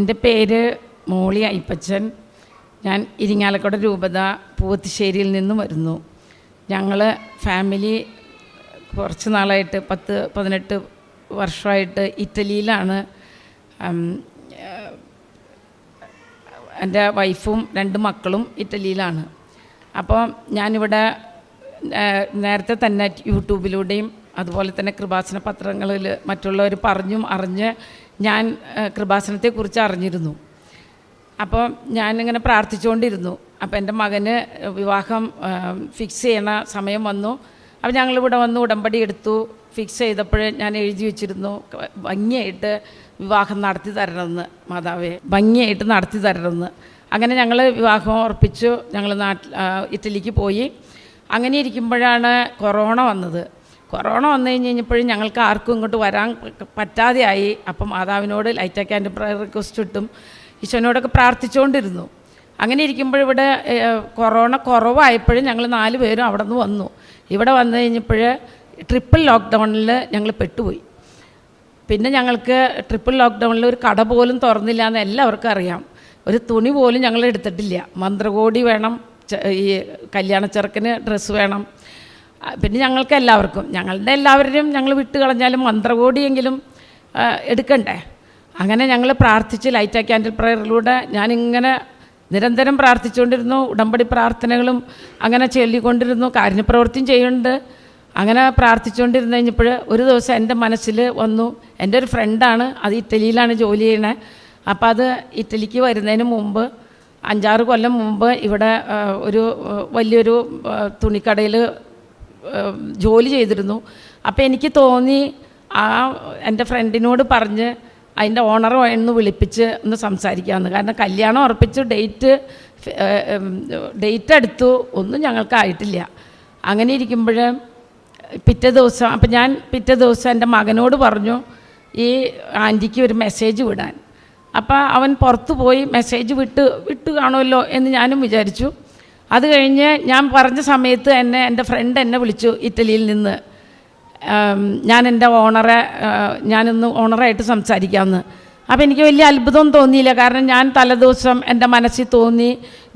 എന്റെ പേര് മോളി അയ്പ്പച്ചൻ ഞാൻ ഇരിങ്ങാലക്കുട രൂപത പൂവത്തിശ്ശേരിയിൽ നിന്നും വരുന്നു. ഞങ്ങൾ ഫാമിലി കുറച്ച് നാളായിട്ട് പത്ത് പതിനെട്ട് വർഷമായിട്ട് ഇറ്റലിയിലാണ്. എന്റെ വൈഫും രണ്ട് മക്കളും ഇറ്റലിയിലാണ്. അപ്പോൾ ഞാനിവിടെ നേരത്തെ തന്നെ യൂട്യൂബിലൂടെയും അതുപോലെ തന്നെ കൃപാസന പത്രങ്ങളിൽ മറ്റുള്ളവർ പറഞ്ഞും അറിഞ്ഞ് ഞാൻ കൃപാസനത്തെക്കുറിച്ച് അറിഞ്ഞിരുന്നു. അപ്പോൾ ഞാനിങ്ങനെ പ്രാർത്ഥിച്ചുകൊണ്ടിരുന്നു അപ്പോൾ എന്റെ മകന് വിവാഹം ഫിക്സ് ചെയ്യണ സമയം വന്നു. അപ്പോൾ ഞങ്ങളിവിടെ വന്ന് ഉടമ്പടി എടുത്തു. ഫിക്സ് ചെയ്തപ്പോൾ ഞാൻ എഴുതി വെച്ചിരുന്നു. ഭംഗിയായിട്ട് വിവാഹം നടത്തി തരണമെന്ന് മാതാവേ. ഭംഗിയായിട്ട് നടത്തി തരണമെന്ന്. അങ്ങനെ ഞങ്ങൾ വിവാഹം ഉറപ്പിച്ചു. ഞങ്ങൾ നാട്ടിൽ ഇറ്റലിക്ക് പോയി. അങ്ങനെ ഇരിക്കുമ്പോഴാണ് കൊറോണ വന്നത്. കൊറോണ വന്നു കഴിഞ്ഞ് കഴിഞ്ഞപ്പോഴും ഞങ്ങൾക്ക് ആർക്കും ഇങ്ങോട്ട് വരാൻ പറ്റാതെ പറ്റാതെയായി. അപ്പം മാതാവിനോട് ലൈറ്റ് ആൻഡ് പ്രയർ റിക്വസ്റ്റ് ഇട്ടും ഈശോനോടൊക്കെ പ്രാർത്ഥിച്ചുകൊണ്ടിരുന്നു. അങ്ങനെ ഇരിക്കുമ്പോൾ ഇവിടെ കൊറോണ കുറവായപ്പോഴും ഞങ്ങൾ നാല് പേരും അവിടെ നിന്ന് വന്നു. ഇവിടെ വന്നു കഴിഞ്ഞപ്പോൾ ട്രിപ്പിൾ ലോക്ക്ഡൗണിൽ ഞങ്ങൾ പെട്ടുപോയി. പിന്നെ ഞങ്ങൾക്ക് ട്രിപ്പിൾ ലോക്ക്ഡൗണിൽ ഒരു കട പോലും തുറന്നില്ല എന്ന് എല്ലാവർക്കും അറിയാം. ഒരു തുണി പോലും ഞങ്ങൾ എടുത്തിട്ടില്ല. മന്ത്രകോടി വേണം ഈ കല്യാണ ചെറുക്കന് ഡ്രസ്സ് വേണം. പിന്നെ ഞങ്ങൾക്ക് എല്ലാവർക്കും ഞങ്ങളുടെ എല്ലാവരും ഞങ്ങൾ വിട്ട് കളഞ്ഞാലും മന്ത്രകോടിയെങ്കിലും എടുക്കണ്ടേ? അങ്ങനെ ഞങ്ങൾ പ്രാർത്ഥിച്ച് ലൈറ്റ് ക്യാൻഡിൽ പ്രയറിലൂടെ ഞാനിങ്ങനെ നിരന്തരം പ്രാർത്ഥിച്ചുകൊണ്ടിരുന്നു ഉടമ്പടി പ്രാർത്ഥനകളും അങ്ങനെ ചൊല്ലിക്കൊണ്ടിരുന്നു കാരുണ്യപ്രവൃത്തിയും ചെയ്യുന്നുണ്ട്. അങ്ങനെ പ്രാർത്ഥിച്ചുകൊണ്ടിരുന്ന് കഴിഞ്ഞപ്പോൾ ഒരു ദിവസം എന്റെ മനസ്സിൽ വന്നു എന്റെ ഒരു ഫ്രണ്ടാണ് അത് ഇറ്റലിയിലാണ് ജോലി ചെയ്യണേ അപ്പോൾ അത് ഇറ്റലിക്ക് വരുന്നതിന് മുമ്പ് അഞ്ചാറ് കൊല്ലം മുമ്പ് ഇവിടെ ഒരു വലിയൊരു തുണിക്കടയിൽ ജോലി ചെയ്തിരുന്നു. അപ്പോൾ എനിക്ക് തോന്നി ആ എന്റെ ഫ്രണ്ടിനോട് പറഞ്ഞ് അതിന്റെ ഓണറോ ഒന്ന് വിളിപ്പിച്ച് ഒന്ന് സംസാരിക്കാമെന്ന് കാരണം കല്യാണം ഉറപ്പിച്ചു ഡേറ്റ് ഡേറ്റ് എടുത്തു. ഒന്നും ഞങ്ങൾക്കായിട്ടില്ല അങ്ങനെ ഇരിക്കുമ്പോൾ പിറ്റേ ദിവസം അപ്പം ഞാൻ പിറ്റേ ദിവസം എന്റെ മകനോട് പറഞ്ഞു ഈ ആന്റിക്ക് ഒരു മെസ്സേജ് വിടാൻ. അപ്പോൾ അവൻ പുറത്ത് പോയി മെസ്സേജ് വിട്ട് വിട്ട് കാണുമല്ലോ എന്ന് ഞാനും വിചാരിച്ചു. അത് കഴിഞ്ഞ് ഞാൻ പറഞ്ഞ സമയത്ത് എന്നെ എന്റെ ഫ്രണ്ട് എന്നെ വിളിച്ചു ഇറ്റലിയിൽ നിന്ന്. ഞാൻ എന്റെ ഓണറെ ഞാനൊന്ന് ഓണറായിട്ട് സംസാരിക്കാമെന്ന് അപ്പോൾ എനിക്ക് വലിയ അത്ഭുതം തോന്നിയില്ല. കാരണം ഞാൻ തലേദിവസം എന്റെ മനസ്സിൽ തോന്നി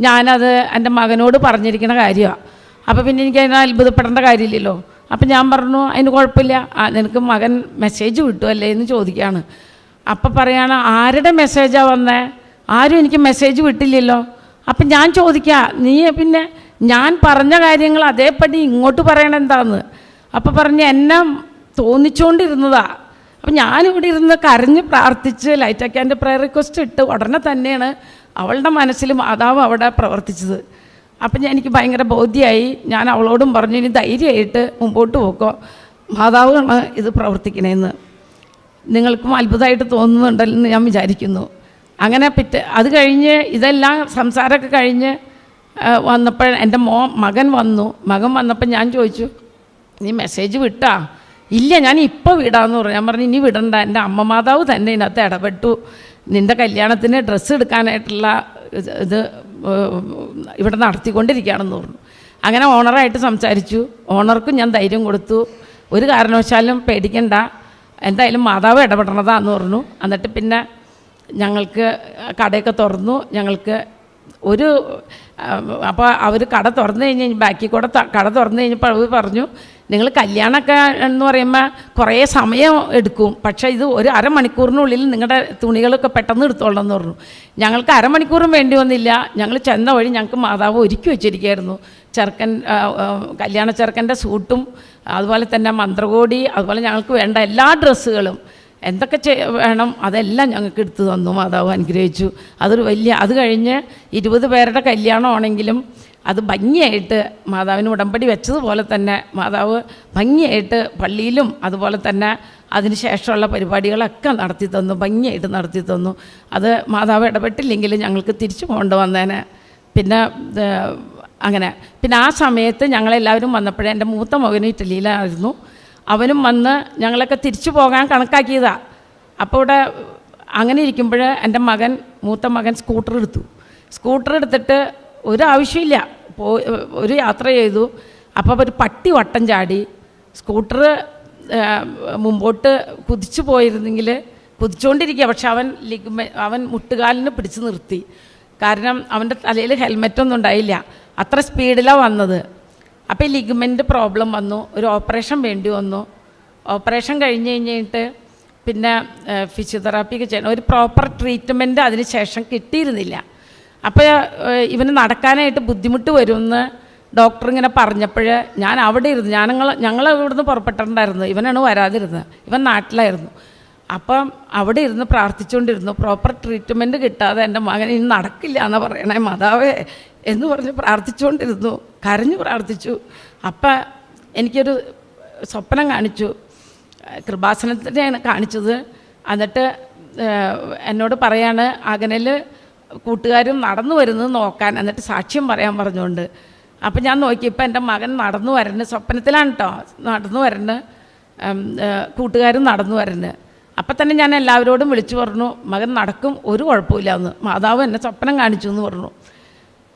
ഞാനത് എന്റെ മകനോട് പറഞ്ഞിരിക്കുന്ന കാര്യമാണ് അപ്പോൾ പിന്നെ എനിക്ക് അതിനെ അത്ഭുതപ്പെടേണ്ട കാര്യമില്ലല്ലോ. അപ്പം ഞാൻ പറഞ്ഞു അതിന് കുഴപ്പമില്ല. നിനക്ക് മകൻ മെസ്സേജ് കിട്ടുമല്ലേ എന്ന് ചോദിക്കുകയാണ് അപ്പം പറയുകയാണ് ആരുടെ മെസ്സേജാണ് വന്നേ? ആരും എനിക്ക് മെസ്സേജ് വിട്ടില്ലല്ലോ. അപ്പം ഞാൻ ചോദിക്കുക നീ പിന്നെ ഞാൻ പറഞ്ഞ കാര്യങ്ങൾ അതേപടി ഇങ്ങോട്ട് പറയണ എന്താന്ന്? അപ്പം പറഞ്ഞ് എന്നെ തോന്നിച്ചുകൊണ്ടിരുന്നതാ അപ്പം ഞാനിവിടെ ഇരുന്ന് കരഞ്ഞ് പ്രാർത്ഥിച്ച് ലൈറ്റ് അക്കാന്റെ പ്രയർ റിക്വസ്റ്റ് ഇട്ട് ഉടനെ തന്നെയാണ് അവളുടെ മനസ്സിൽ മാതാവ് അവിടെ പ്രവർത്തിച്ചത്. അപ്പം ഞാൻ എനിക്ക് ഭയങ്കര ബോധ്യമായി ഞാൻ അവളോടും പറഞ്ഞു ഇനി ധൈര്യമായിട്ട് മുമ്പോട്ട് പോക്കോ. മാതാവാണ് ഇത് പ്രവർത്തിക്കണേന്ന്. നിങ്ങൾക്കും അത്ഭുതമായിട്ട് തോന്നുന്നുണ്ടല്ലെന്ന് ഞാൻ വിചാരിക്കുന്നു. അങ്ങനെ പിറ്റേ അത് കഴിഞ്ഞ് ഇതെല്ലാം സംസാരമൊക്കെ കഴിഞ്ഞ് വന്നപ്പോൾ എന്റെ മോ മകൻ വന്നു. മകൻ വന്നപ്പോൾ ഞാൻ ചോദിച്ചു നീ മെസ്സേജ് വിട്ടാ? ഇല്ല ഞാൻ ഇപ്പോൾ വിടാമെന്ന് പറഞ്ഞു. ഞാൻ പറഞ്ഞു ഇനി വിടണ്ട. എന്റെ അമ്മ മാതാവ് തന്നെ ഇതിനകത്ത് ഇടപെട്ടു. നിന്റെ കല്യാണത്തിന് ഡ്രസ്സ് എടുക്കാനായിട്ടുള്ള ഇത് ഇവിടെ നടത്തിക്കൊണ്ടിരിക്കുകയാണെന്ന് പറഞ്ഞു. അങ്ങനെ ഓണറായിട്ട് സംസാരിച്ചു. ഓണർക്കും ഞാൻ ധൈര്യം കൊടുത്തു. ഒരു കാരണവശാലും പേടിക്കണ്ട. എന്തായാലും മാതാവ് ഇടപെടണതാന്ന് പറഞ്ഞു. എന്നിട്ട് പിന്നെ ഞങ്ങൾക്ക് കടയൊക്കെ തുറന്നു ഞങ്ങൾക്ക് ഒരു അപ്പോൾ അവർ കട തുറന്നു കഴിഞ്ഞ് ബാക്കി കൂടെ കട തുറന്നു കഴിഞ്ഞപ്പോൾ അവർ പറഞ്ഞു നിങ്ങൾ കല്യാണമൊക്കെ എന്ന് പറയുമ്പോൾ കുറേ സമയം എടുക്കും. പക്ഷേ ഇത് ഒരു അരമണിക്കൂറിനുള്ളിൽ നിങ്ങളുടെ തുണികളൊക്കെ പെട്ടെന്ന് എടുത്തോളണം എന്ന് പറഞ്ഞു. ഞങ്ങൾക്ക് അരമണിക്കൂറും വേണ്ടി വന്നില്ല. ഞങ്ങൾ ചെന്ന വഴി ഞങ്ങൾക്ക് മാതാവ് ഒരുക്കി വെച്ചിരിക്കുകയായിരുന്നു. ചെറുക്കൻ കല്യാണ ചെറുക്കന്റെ സൂട്ടും അതുപോലെ തന്നെ മന്ത്രകോടി അതുപോലെ ഞങ്ങൾക്ക് വേണ്ട എല്ലാ ഡ്രസ്സുകളും എന്തൊക്കെ ചെയ് വേണം അതെല്ലാം ഞങ്ങൾക്ക് എടുത്തു തന്നു മാതാവ് അനുഗ്രഹിച്ചു. അതൊരു വലിയ അത് കഴിഞ്ഞ് ഇരുപത് പേരുടെ കല്യാണമാണെങ്കിലും അത് ഭംഗിയായിട്ട് മാതാവിന് ഉടമ്പടി വെച്ചതുപോലെ തന്നെ മാതാവ് ഭംഗിയായിട്ട് പള്ളിയിലും അതുപോലെ തന്നെ അതിന് ശേഷമുള്ള പരിപാടികളൊക്കെ നടത്തി തന്നു ഭംഗിയായിട്ട് നടത്തി തന്നു. അത് മാതാവ് ഇടപെട്ടില്ലെങ്കിൽ ഞങ്ങൾക്ക് തിരിച്ചു പോകേണ്ടി വന്നേനെ. പിന്നെ അങ്ങനെ. പിന്നെ ആ സമയത്ത് ഞങ്ങളെല്ലാവരും വന്നപ്പോഴേ എന്റെ മൂത്ത മകനും ഇറ്റലിയിലായിരുന്നു. അവനും വന്ന് ഞങ്ങളൊക്കെ തിരിച്ചു പോകാൻ കണക്കാക്കിയതാ. അപ്പോൾ ഇവിടെ അങ്ങനെ ഇരിക്കുമ്പോൾ എന്റെ മകൻ മൂത്ത മകൻ സ്കൂട്ടർ എടുത്തു. സ്കൂട്ടർ എടുത്തിട്ട് ഒരു ആവശ്യമില്ല. പോ ഒരു യാത്ര ചെയ്തു. അപ്പോൾ ഒരു പട്ടി വട്ടം ചാടി. സ്കൂട്ടർ മുമ്പോട്ട് കുതിച്ചു പോയിരുന്നെങ്കിൽ കുതിച്ചുകൊണ്ടിരിക്കുക പക്ഷെ അവൻ ലിഗ്മെ അവൻ മുട്ടുകാലിന് പിടിച്ചു നിർത്തി. കാരണം അവന്റെ തലയിൽ ഹെൽമെറ്റൊന്നും ഉണ്ടായില്ല. അത്ര സ്പീഡിലാണ് വന്നത്. അപ്പോൾ ലിഗ്മെന്റ് പ്രോബ്ലം വന്നു ഒരു ഓപ്പറേഷൻ വേണ്ടി വന്നു. ഓപ്പറേഷൻ കഴിഞ്ഞ് കഴിഞ്ഞിട്ട് പിന്നെ ഫിസിയോതെറാപ്പി ഒക്കെ ചെയ്യണം. ഒരു പ്രോപ്പർ ട്രീറ്റ്മെന്റ് അതിന് ശേഷം കിട്ടിയിരുന്നില്ല. അപ്പോൾ ഇവന് നടക്കാനായിട്ട് ബുദ്ധിമുട്ട് വരുമെന്ന് ഡോക്ടർ ഇങ്ങനെ പറഞ്ഞപ്പോൾ ഞാൻ അവിടെ ഇരുന്നു. ഞാൻ ഞങ്ങൾ ഞങ്ങൾ ഇവിടുന്ന് പുറപ്പെട്ടിട്ടുണ്ടായിരുന്നു. ഇവനാണ് വരാതിരുന്നത്. ഇവൻ നാട്ടിലായിരുന്നു. അപ്പം അവിടെ ഇരുന്ന് പ്രാർത്ഥിച്ചുകൊണ്ടിരുന്നു. പ്രോപ്പർ ട്രീറ്റ്മെന്റ് കിട്ടാതെ എന്റെ മകൻ ഇനി നടക്കില്ല എന്നാണ് പറയണേ മാതാവേ. എന്ന് പറഞ്ഞ് പ്രാർത്ഥിച്ചുകൊണ്ടിരുന്നു. കരഞ്ഞു പ്രാർത്ഥിച്ചു. അപ്പം എനിക്കൊരു സ്വപ്നം കാണിച്ചു. കൃപാസനത്തിനെയാണ് കാണിച്ചത്. എന്നിട്ട് എന്നോട് പറയാണ് അകനൽ കൂട്ടുകാരും നടന്നു വരുന്നത് നോക്കാൻ എന്നിട്ട് സാക്ഷ്യം പറയാൻ പറഞ്ഞുകൊണ്ട്. അപ്പം ഞാൻ നോക്കിയപ്പോൾ എന്റെ മകൻ നടന്നു വരണ് സ്വപ്നത്തിലാണ് കേട്ടോ നടന്നു വരണ് കൂട്ടുകാരും നടന്നു വരണ് അപ്പം തന്നെ ഞാൻ എല്ലാവരോടും വിളിച്ചു പറഞ്ഞു മകൻ നടക്കും ഒരു കുഴപ്പമില്ല എന്ന്. മാതാവ് എന്നെ സ്വപ്നം കാണിച്ചു എന്ന് പറഞ്ഞു.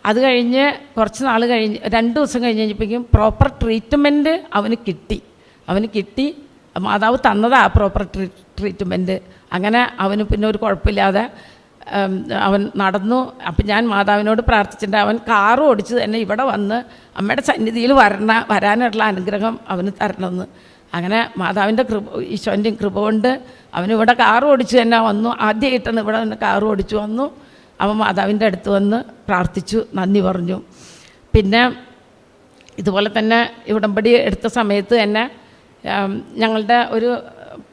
അത് കഴിഞ്ഞ് കുറച്ച് നാൾ കഴിഞ്ഞ് രണ്ട് ദിവസം കഴിഞ്ഞ് കഴിഞ്ഞപ്പോഴേക്കും പ്രോപ്പർ ട്രീറ്റ്മെന്റ് അവന് കിട്ടി. അവന് കിട്ടി മാതാവ് തന്നതാ പ്രോപ്പർ ട്രീ ട്രീറ്റ്മെന്റ് അങ്ങനെ അവന് പിന്നെ ഒരു കുഴപ്പമില്ലാതെ അവൻ നടന്നു. അപ്പം ഞാൻ മാതാവിനോട് പ്രാർത്ഥിച്ചിട്ടുണ്ട്. അവൻ കാറ് ഓടിച്ച് തന്നെ ഇവിടെ വന്ന് അമ്മയുടെ സന്നിധിയിൽ വരണ വരാനുള്ള അനുഗ്രഹം അവന് തരണമെന്ന്. അങ്ങനെ മാതാവിന്റെ കൃപ ഈശോന്റെയും കൃപ കൊണ്ട് അവനിവിടെ കാറ് ഓടിച്ച് തന്നെ വന്നു. ആദ്യമായിട്ടാണ് ഇവിടെ നിന്ന് കാറ് ഓടിച്ച് വന്നു. അവൻ മാതാവിന്റെ അടുത്ത് വന്ന് പ്രാർത്ഥിച്ചു നന്ദി പറഞ്ഞു. പിന്നെ ഇതുപോലെ തന്നെ ഉടമ്പടി എടുത്ത സമയത്ത് തന്നെ ഞങ്ങളുടെ ഒരു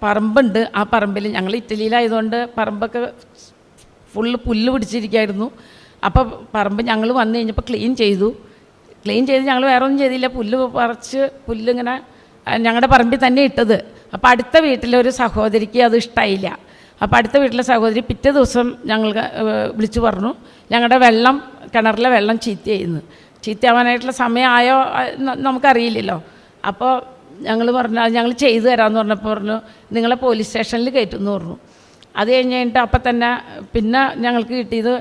പറമ്പുണ്ട്. ആ പറമ്പിൽ ഞങ്ങൾ ഇറ്റലിയിലായതുകൊണ്ട് പറമ്പൊക്കെ ഫുള്ള് പുല്ല് പിടിച്ചിരിക്കുകയായിരുന്നു അപ്പോൾ പറമ്പ് ഞങ്ങൾ വന്നു കഴിഞ്ഞപ്പോൾ ക്ലീൻ ചെയ്തു. ക്ലീൻ ചെയ്ത് ഞങ്ങൾ വേറെ ഒന്നും ചെയ്തില്ല. പുല്ല് പറിച്ച് പുല്ലിങ്ങനെ ഞങ്ങളുടെ പറമ്പിൽ തന്നെ ഇട്ടത്. അപ്പോൾ അടുത്ത വീട്ടിലൊരു സഹോദരിക്ക് അത് ഇഷ്ടമായില്ല അപ്പോൾ അടുത്ത വീട്ടിലെ സഹോദരി പിറ്റേ ദിവസം ഞങ്ങൾ വിളിച്ചു പറഞ്ഞു ഞങ്ങളുടെ വെള്ളം കിണറിലെ വെള്ളം ചീത്ത ചെയ്യുന്നു ചീത്തയാവാനായിട്ടുള്ള സമയമായോ നമുക്കറിയില്ലല്ലോ. അപ്പോൾ ഞങ്ങൾ പറഞ്ഞു അത് ഞങ്ങൾ ചെയ്തു തരാമെന്ന് പറഞ്ഞപ്പോൾ പറഞ്ഞു നിങ്ങളെ പോലീസ് സ്റ്റേഷനിൽ കയറ്റുമെന്ന് പറഞ്ഞു. അത് കഴിഞ്ഞ് കഴിഞ്ഞിട്ട് അപ്പം തന്നെ പിന്നെ ഞങ്ങൾക്ക് കിട്ടിയത്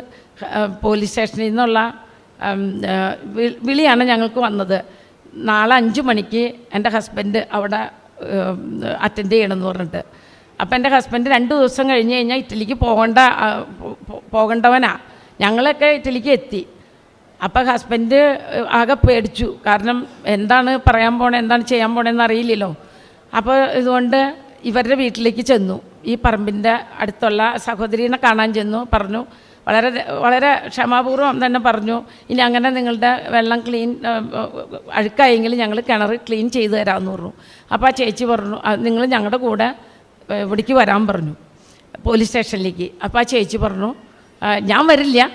പോലീസ് സ്റ്റേഷനിൽ നിന്നുള്ള വിളിയാണ് ഞങ്ങൾക്ക് വന്നത്. നാളെ അഞ്ച് മണിക്ക് എന്റെ ഹസ്ബൻഡ് അവിടെ അറ്റൻഡ് ചെയ്യണമെന്ന് പറഞ്ഞിട്ട്. അപ്പം എന്റെ ഹസ്ബൻഡ് രണ്ട് ദിവസം കഴിഞ്ഞ് കഴിഞ്ഞാൽ ഇറ്റലിക്ക് പോകേണ്ട പോകേണ്ടവനാ. ഞങ്ങളൊക്കെ ഇറ്റലിക്ക് എത്തി. അപ്പോൾ ഹസ്ബൻഡ് ആകെ പേടിച്ചു. കാരണം എന്താണ് പറയാൻ പോണേ എന്താണ് ചെയ്യാൻ പോണേന്ന് അറിയില്ലല്ലോ. അപ്പോൾ ഇതുകൊണ്ട് ഇവരുടെ വീട്ടിലേക്ക് ചെന്നു. ഈ പറമ്പിന്റെ അടുത്തുള്ള സഹോദരീനെ കാണാൻ ചെന്നു പറഞ്ഞു. വളരെ വളരെ ക്ഷമാപൂർവം തന്നെ പറഞ്ഞു. ഇനി അങ്ങനെ നിങ്ങളുടെ വെള്ളം ക്ലീൻ അഴുക്കായെങ്കിൽ ഞങ്ങൾ കിണർ ക്ലീൻ ചെയ്ത് തരാമെന്ന് പറഞ്ഞു. അപ്പോൾ ആ ചേച്ചി പറഞ്ഞു നിങ്ങൾ ഞങ്ങളുടെ കൂടെ ഇവിടേക്ക് വരാൻ പറഞ്ഞു. പോലീസ് സ്റ്റേഷനിലേക്ക്. അപ്പോൾ ആ ചേച്ചി പറഞ്ഞു ഞാൻ വരില്ല.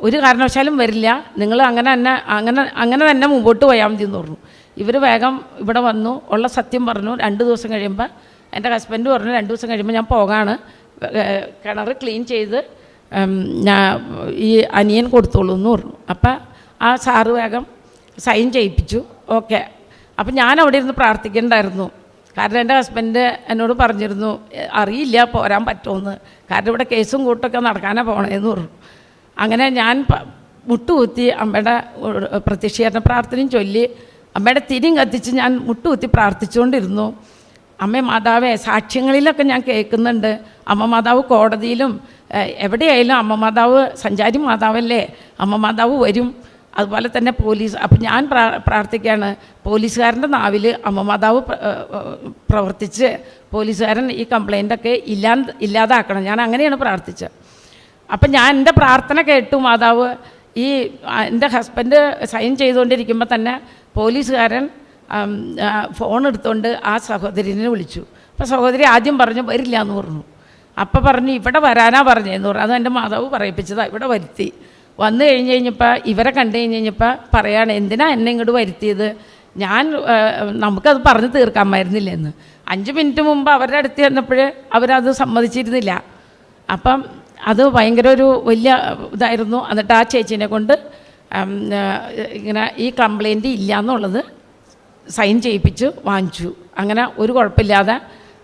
ഒരു കാരണവശാലും വരില്ല. നിങ്ങൾ അങ്ങനെ തന്നെ അങ്ങനെ അങ്ങനെ തന്നെ മുമ്പോട്ട് പോയാൽ മതി എന്ന് പറഞ്ഞു. ഇവർ വേഗം ഇവിടെ വന്നു. ഉള്ള സത്യം പറഞ്ഞു. രണ്ട് ദിവസം കഴിയുമ്പോൾ എന്റെ ഹസ്ബൻഡ് പറഞ്ഞു രണ്ട് ദിവസം കഴിയുമ്പോൾ ഞാൻ പോകാണ്. കിണർ ക്ലീൻ ചെയ്ത് ഞാൻ ഈ അനിയൻ കൊടുത്തോളൂ എന്ന് പറഞ്ഞു. അപ്പം ആ സാറ് വേഗം സൈൻ ചെയ്യിപ്പിച്ചു. ഓക്കെ. അപ്പം ഞാൻ അവിടെ ഇരുന്ന് പ്രാർത്ഥിക്കണ്ടായിരുന്നു. കാരണം എന്റെ ഹസ്ബൻഡ് എന്നോട് പറഞ്ഞിരുന്നു അറിയില്ല പോരാൻ പറ്റുമെന്ന് കാരണം ഇവിടെ കേസും കൂട്ടൊക്കെ നടക്കാനാ പോണേന്ന് പറഞ്ഞു. അങ്ങനെ ഞാൻ മുട്ടുകുത്തി അമ്മയുടെ പ്രത്യക്ഷീകരണ പ്രാർത്ഥനയും ചൊല്ലി അമ്മയുടെ തിരിയും കത്തിച്ച് ഞാൻ മുട്ടുകുത്തി പ്രാർത്ഥിച്ചുകൊണ്ടിരുന്നു. അമ്മ മാതാവേ സാക്ഷ്യങ്ങളിലൊക്കെ ഞാൻ കേൾക്കുന്നുണ്ട്. അമ്മ മാതാവ് കോടതിയിലും എവിടെയായാലും അമ്മ മാതാവ് സഞ്ചാരി മാതാവല്ലേ? അമ്മ മാതാവ് വരും. അതുപോലെ തന്നെ പോലീസ് അപ്പം ഞാൻ പ്രാ പ്രാർത്ഥിക്കുകയാണ് പോലീസുകാരന്റെ നാവിൽ അമ്മ മാതാവ് പ്രവർത്തിച്ച് പോലീസുകാരൻ ഈ കംപ്ലൈന്റൊക്കെ ഇല്ലാ ഇല്ലാതാക്കണം. ഞാൻ അങ്ങനെയാണ് പ്രാർത്ഥിച്ചത്. അപ്പം ഞാൻ എന്റെ പ്രാർത്ഥന കേട്ടു മാതാവ് ഈ എന്റെ ഹസ്ബൻഡ് സൈൻ ചെയ്തുകൊണ്ടിരിക്കുമ്പോൾ തന്നെ പോലീസുകാരൻ ഫോൺ എടുത്തുകൊണ്ട് ആ സഹോദരിനെ വിളിച്ചു. അപ്പോൾ സഹോദരി ആദ്യം പറഞ്ഞു വരില്ല എന്ന് പറഞ്ഞു. അപ്പം പറഞ്ഞു ഇവിടെ വരാനാ പറഞ്ഞതെന്ന് പറഞ്ഞു. അത് എന്റെ മാതാവ് പറയിപ്പിച്ചതാണ് ഇവിടെ വരുത്തി. വന്നു കഴിഞ്ഞ് കഴിഞ്ഞപ്പോൾ ഇവരെ കണ്ടു കഴിഞ്ഞ് കഴിഞ്ഞപ്പോൾ പറയാണ് എന്തിനാ എന്നെ ഇങ്ങോട്ട് വരുത്തിയത്? ഞാൻ നമുക്കത് പറഞ്ഞു തീർക്കാമായിരുന്നില്ല എന്ന് അഞ്ച് മിനിറ്റ് മുമ്പ് അവരുടെ അടുത്ത് ചെന്നപ്പോൾ അവരത് സമ്മതിച്ചിരുന്നില്ല. അപ്പം അത് ഭയങ്കര ഒരു വലിയ ഇതായിരുന്നു. എന്നിട്ട് ആ ചേച്ചീനെ കൊണ്ട് ഇങ്ങനെ ഈ കംപ്ലൈന്റ് ഇല്ല എന്നുള്ളത് സൈൻ ചെയ്യിപ്പിച്ച് വാങ്ങിച്ചു. അങ്ങനെ ഒരു കുഴപ്പമില്ലാതെ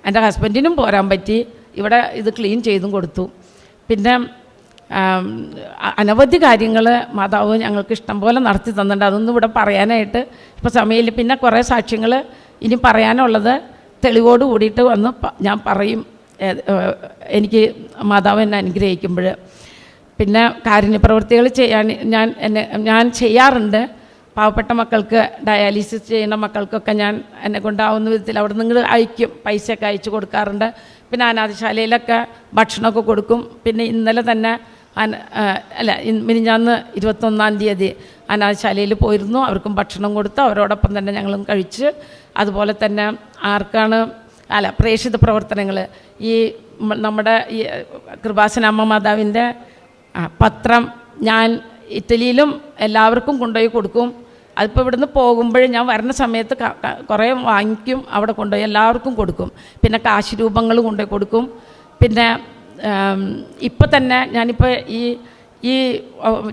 എന്റെ ഹസ്ബൻഡിനും പോരാൻ പറ്റി. ഇവിടെ ഇത് ക്ലീൻ ചെയ്തും കൊടുത്തു. പിന്നെ അനവധി കാര്യങ്ങൾ മാതാവ് ഞങ്ങൾക്ക് ഇഷ്ടം പോലെ നടത്തി തന്നിട്ടുണ്ട്. അതൊന്നും ഇവിടെ പറയാനായിട്ട് ഇപ്പോൾ സമയമില്ല. പിന്നെ കുറേ സാക്ഷ്യങ്ങൾ ഇനി പറയാനുള്ളത് തെളിവോട് കൂടിയിട്ട് വന്ന് ഞാൻ പറയും. എനിക്ക് മാതാവ് എന്നെ അനുഗ്രഹിക്കുമ്പോൾ പിന്നെ കാരുണ്യ പ്രവൃത്തികൾ ചെയ്യാൻ ഞാൻ എന്നെ ഞാൻ ചെയ്യാറുണ്ട്. പാവപ്പെട്ട മക്കൾക്ക് ഡയാലിസിസ് ചെയ്യുന്ന മക്കൾക്കൊക്കെ ഞാൻ എന്നെ കൊണ്ടാവുന്ന വിധത്തിൽ അവിടെ നിങ്ങൾ അയക്കും. പൈസയൊക്കെ അയച്ചു കൊടുക്കാറുണ്ട്. പിന്നെ അനാഥശാലയിലൊക്കെ ഭക്ഷണമൊക്കെ കൊടുക്കും. പിന്നെ ഇന്നലെ തന്നെ അല്ല മിനിഞ്ഞാന്ന് ഇരുപത്തൊന്നാം തീയതി അനാഥശാലയിൽ പോയിരുന്നു. അവർക്കും ഭക്ഷണം കൊടുത്ത് അവരോടൊപ്പം തന്നെ ഞങ്ങളും കഴിച്ച് അതുപോലെ തന്നെ ആർക്കാണ് അല്ല പ്രേക്ഷിത പ്രവർത്തനങ്ങൾ. ഈ നമ്മുടെ ഈ കൃപാസന അമ്മ മാതാവിന്റെ പത്രം ഞാൻ ഇറ്റലിയിലും എല്ലാവർക്കും കൊണ്ടുപോയി കൊടുക്കും. അതിപ്പോൾ ഇവിടുന്ന് പോകുമ്പോൾ ഞാൻ വരുന്ന സമയത്ത് കുറേ വാങ്ങിക്കും അവിടെ കൊണ്ടുപോയി എല്ലാവർക്കും കൊടുക്കും. പിന്നെ കാശ് രൂപങ്ങൾ കൊണ്ടുപോയി കൊടുക്കും. പിന്നെ ഇപ്പം തന്നെ ഞാനിപ്പോൾ ഈ ഈ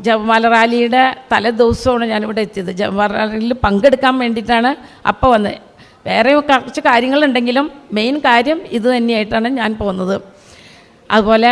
ജവഹർലാൽ റാലിയുടെ തലേ ദിവസമാണ് ഞാനിവിടെ എത്തിയത്. ജവഹർലാൽ റാലിയിൽ പങ്കെടുക്കാൻ വേണ്ടിയിട്ടാണ് അപ്പോൾ വന്നത് വേറെ കുറച്ച് കാര്യങ്ങളുണ്ടെങ്കിലും മെയിൻ കാര്യം ഇത് തന്നെയായിട്ടാണ് ഞാൻ പോകുന്നത്. അതുപോലെ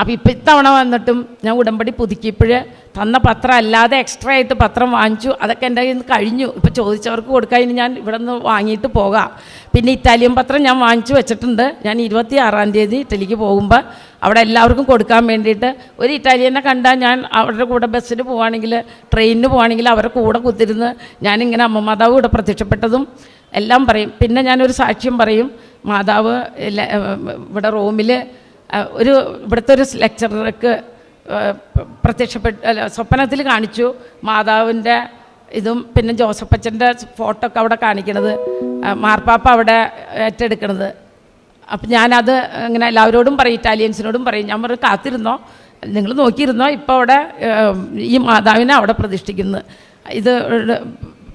അപ്പോൾ ഇപ്പം ഇത്തവണ വന്നിട്ടും ഞാൻ ഉടമ്പടി പുതുക്കിയപ്പോൾ തന്ന പത്രം അല്ലാതെ എക്സ്ട്രാ ആയിട്ട് പത്രം വാങ്ങിച്ചു. അതൊക്കെ എന്റെ കയ്യിൽ നിന്ന് കഴിഞ്ഞു. ഇപ്പോൾ ചോദിച്ചവർക്ക് കൊടുക്കാൻ ഇനി ഞാൻ ഇവിടെ നിന്ന് വാങ്ങിയിട്ട് പോകാം. പിന്നെ ഇറ്റാലിയൻ പത്രം ഞാൻ വാങ്ങിച്ചു വെച്ചിട്ടുണ്ട്. ഞാൻ ഇരുപത്തി ആറാം തീയതി ഇറ്റലിക്ക് പോകുമ്പോൾ അവിടെ എല്ലാവർക്കും കൊടുക്കാൻ വേണ്ടിയിട്ട് ഒരു ഇറ്റാലിയനെ കണ്ടാൽ ഞാൻ അവരുടെ കൂടെ ബസ്സിന് പോവുകയാണെങ്കിൽ ട്രെയിനിന് പോവുകയാണെങ്കിൽ അവരുടെ കൂടെ കുത്തിരുന്ന് ഞാനിങ്ങനെ അമ്മ മാതാവ് ഇവിടെ പ്രത്യക്ഷപ്പെട്ടതും എല്ലാം പറയും. പിന്നെ ഞാനൊരു സാക്ഷ്യം പറയും. മാതാവ് ഇവിടെ റൂമിൽ ഒരു ഇവിടുത്തെ ഒരു ലെക്ചറർക്ക് പ്രത്യക്ഷപ്പെട്ട് അല്ല സ്വപ്നത്തിൽ കാണിച്ചു മാതാവിന്റെ ഇതും പിന്നെ ജോസഫ് അച്ഛന്റെ ഫോട്ടോ ഒക്കെ അവിടെ കാണിക്കണത് മാർപ്പാപ്പ അവിടെ ഏറ്റെടുക്കണത്. അപ്പം ഞാനത് ഇങ്ങനെ എല്ലാവരോടും പറയും ഇറ്റാലിയൻസിനോടും പറയും. ഞാൻ പറഞ്ഞു കാത്തിരുന്നോ? നിങ്ങൾ നോക്കിയിരുന്നോ? ഇപ്പോൾ അവിടെ ഈ മാതാവിനെ അവിടെ പ്രതിഷ്ഠിക്കുന്നു. ഇത്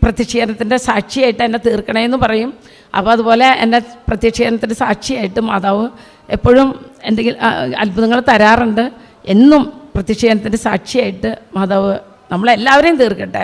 പ്രത്യക്ഷീകരണത്തിന്റെ സാക്ഷിയായിട്ട് എന്നെ തീർക്കണേന്ന് പറയും. അപ്പോൾ അതുപോലെ എന്നെ പ്രത്യക്ഷീകരണത്തിന്റെ സാക്ഷിയായിട്ട് മാതാവ് എപ്പോഴും എന്തെങ്കിലും അത്ഭുതങ്ങൾ തരാറുണ്ട് എന്നും പ്രത്യക്ഷീകരണത്തിന്റെ സാക്ഷിയായിട്ട് മാതാവ് നമ്മളെല്ലാവരെയും തീർക്കട്ടെ.